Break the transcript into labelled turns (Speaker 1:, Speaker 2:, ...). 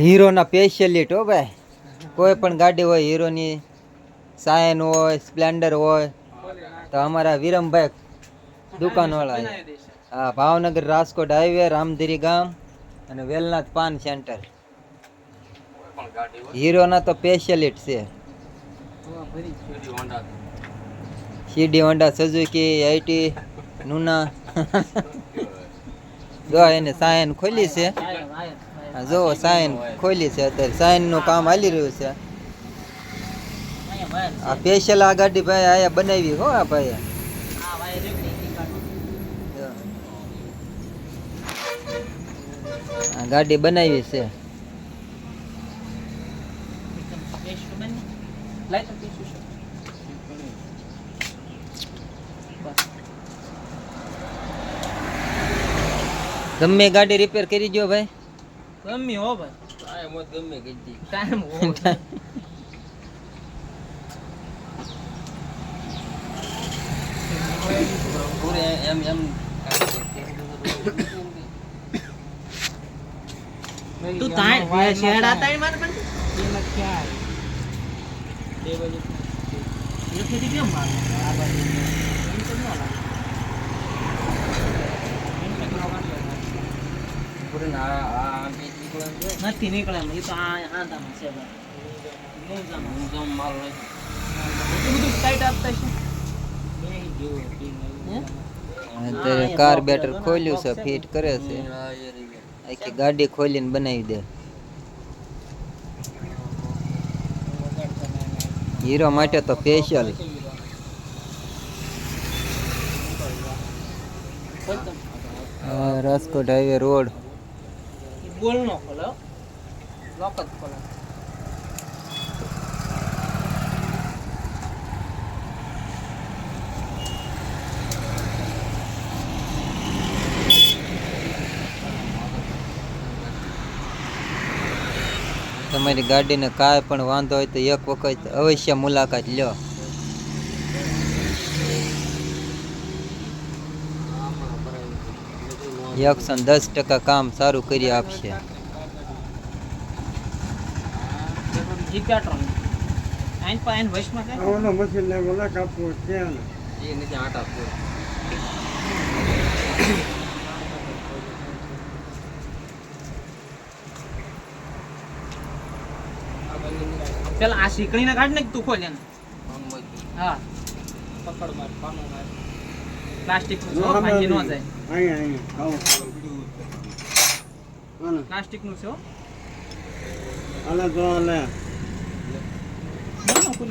Speaker 1: હીરોના સ્પેશિયલિટ હો ભાઈ. કોઈ પણ ગાડી હોય, હીરોની સાયન હોય, સ્પ્લેન્ડર હોય, તો અમારા વિરમભાઈ દુકાનવાળા હા ભાવનગર રાજકોટ હાઈવે, રામધીરી ગામ અને વેલનાથ પાન સેન્ટર. હીરોના તો સ્પેશિયલિટ છે. સીડી હોન્ડા, સુઝુકી, આઈટી, નુના. જો એને સાયન ખોલી છે. જો સાયન ખોલી છે અત્યારે. સાયનનું કામ હાલી રહ્યું છે. આ સ્પેશિયલ આ ગાડી ભાઈ આયા બનાવી હો આ ભાઈ ગાડી બનાવી છે. ગમે ગાડી રિપેર કરી દો ભાઈ.
Speaker 2: ગમી હો ભાઈ.
Speaker 1: ગમે કરી
Speaker 2: ટાઈમ હો
Speaker 1: પૂરે એમ એમ
Speaker 2: તું તાય શેડા તાય માર પણ? એથી કેમ માર? આ બાજુ એમ તો ન લાગે
Speaker 1: પૂરે આ આ બે નીકળે છે?
Speaker 2: નથી નીકળે એમ. એ તો આ આંધામાં છે.
Speaker 1: હું તો માલ
Speaker 2: એટલું બધું ટાઈટ આપતા છે.
Speaker 1: કાર બેટર ખોલ્યું છે ફિટ કરે છે. આખી ગાડી ખોલીને બનાવી દે. હીરો માટે તો સ્પેશિયલ રાજકોટ હાઈવે રોડ
Speaker 2: ખોલે. લોક જ ખોલે.
Speaker 1: તમારી ગાડીને કાંઈ પણ વાંધો હોય તો એક વખત અવશ્ય મુલાકાત લ્યો. એકસો દસ ટકા કામ સારું કરી આપશે.
Speaker 2: પેલા આ શીકણીને કાઢ ને તું ખોલ એને. હા. પકડ માર પાનું માર. પ્લાસ્ટિક ભાંગી ન જાય. પ્લાસ્ટિકનું છે અલગ
Speaker 3: હાલો તો